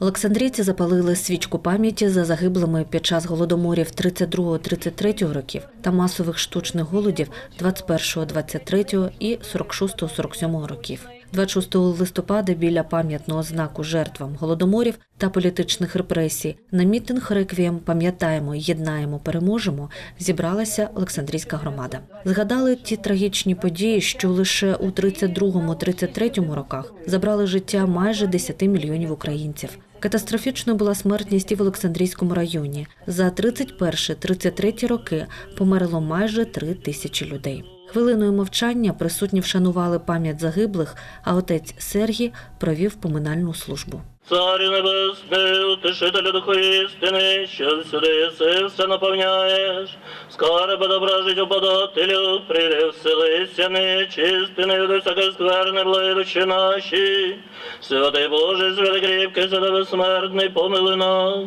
Олександрійці запалили свічку пам'яті за загиблими під час голодоморів 32-33 років та масових штучних голодів 21-23 і 46-47 років. 26 листопада біля пам'ятного знаку жертвам голодоморів та політичних репресій на мітинг реквієм Пам'ятаємо, єднаємо, переможемо зібралася Олександрійська громада. Згадали ті трагічні події, що лише у 32-33 роках забрали життя майже 10 мільйонів українців. Катастрофічною була смертність і в Олександрійському районі. За 31-33 роки померло майже 3 тисячі людей. Хвилиною мовчання присутні вшанували пам'ять загиблих, а отець Сергій провів поминальну службу. Царю небесний, утешителю духу істини, що всюди єси, все наповняєш. Скарби добра життю подателю, прийди вселися нечисти, не від всяке скверне, благи душі наші. Святий Боже, святий кріпкий, святий безсмертний, помилуй нас.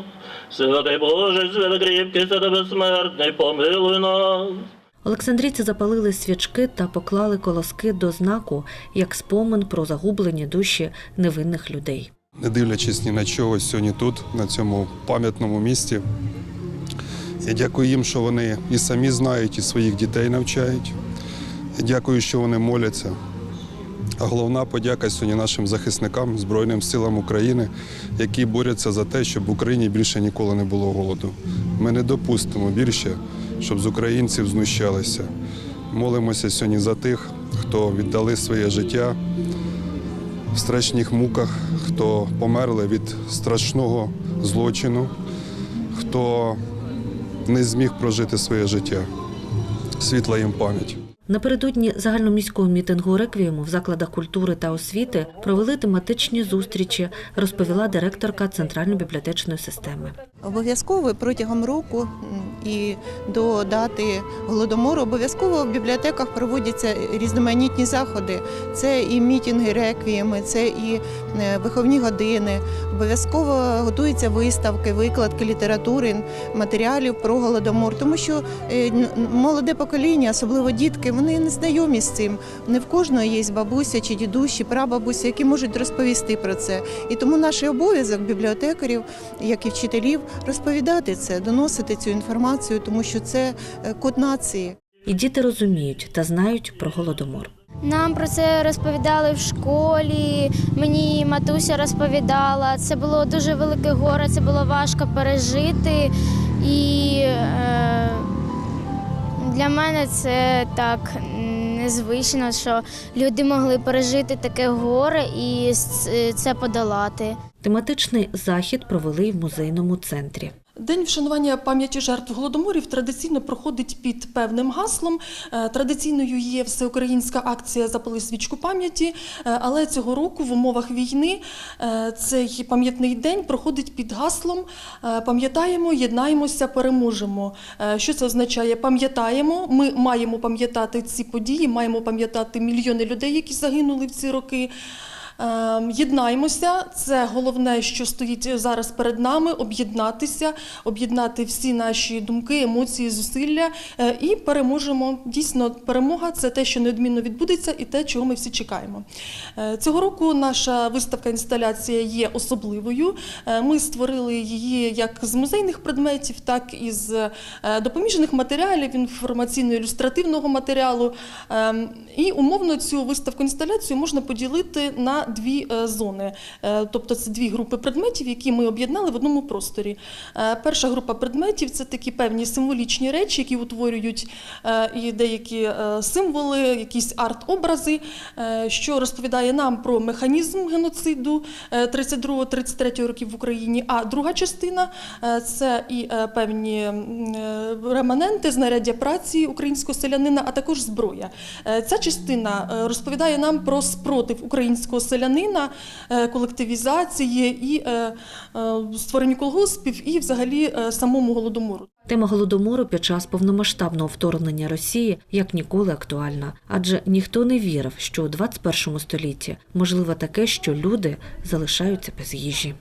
Святий Боже, святий кріпкий, святий безсмертний, помилуй нас. Олександрійці запалили свічки та поклали колоски до знаку як спомин про загублені душі невинних людей. не дивлячись ні на чого сьогодні тут, на цьому пам'ятному місці. Я дякую їм, що вони і самі знають, і своїх дітей навчають. Я дякую, що вони моляться. А головна подяка сьогодні нашим захисникам, Збройним силам України, які борються за те, щоб в Україні більше ніколи не було голоду. Ми не допустимо більше, щоб з українців знущалися. Молимося сьогодні за тих, хто віддали своє життя в страшних муках, хто померли від страшного злочину, хто не зміг прожити своє життя. Світла їм пам'ять. Напередодні загальноміського мітингу реквієму в закладах культури та освіти провели тематичні зустрічі, розповіла директорка Центральної бібліотечної системи. Обов'язково протягом року і до дати голодомору обов'язково в бібліотеках проводяться різноманітні заходи. Це і мітинги, реквієми, це і е, виховні години. Обов'язково готуються виставки, викладки літератури, матеріалів про голодомор, тому що е, молоде покоління, особливо дітки, вони не знайомі з цим. Не в кожного є бабуся чи дідусь, чи прабабуся, які можуть розповісти про це. І тому наш обов'язок бібліотекарів, як і вчителів, розповідати це, доносити цю інформацію, тому що це е, код нації. І діти розуміють та знають про голодомор. Нам про це розповідали в школі. Мені матуся розповідала. Це було дуже велике горе, це було важко пережити. І е, для мене це так незвично, що люди могли пережити таке горе і це подолати. Тематичний захід провели в музейному центрі. День вшанування пам'яті жертв голодоморів традиційно проходить під певним гаслом. Е, Традиційною є всеукраїнська акція Запали свічку пам'яті, е, але цього року в умовах війни е, цей пам'ятний день проходить під гаслом Пам'ятаємо, єднаємося, переможемо. Що це означає? Пам'ятаємо, ми маємо пам'ятати ці події, маємо пам'ятати мільйони людей, які загинули в ці роки. Е, Єднаємося, це головне, що стоїть зараз перед нами: об'єднатися, об'єднати всі наші думки, емоції, зусилля е, і переможемо. Дійсно, перемога це те, що неодмінно відбудеться, і те, чого ми всі чекаємо. Е, Цього року наша виставка інсталяція є особливою. Е, Ми створили її як з музейних предметів, так і з допоміжних матеріалів, інформаційно-ілюстративного матеріалу. Ем, І умовно цю виставку інсталяцію можна поділити на дві е, зони. Е, Тобто це дві групи предметів, які ми об'єднали в одному просторі. Е, Перша група предметів це такі певні символічні речі, які утворюють і деякі символи, якісь арт-образи, що розповідає нам про механізм геноциду е, 32-33 років в Україні. А друга частина це і певні реманенти, знаряддя праці українського селянина, а також зброя. Ця частина розповідає нам про спротив українського селянина, е, колективізації і е, е, створенню колгоспів, і взагалі самому голодомору. Тема голодомору під час повномасштабного вторгнення Росії як ніколи актуальна, адже ніхто не вірив, що у 21 столітті можливо таке, що люди залишаються без їжі.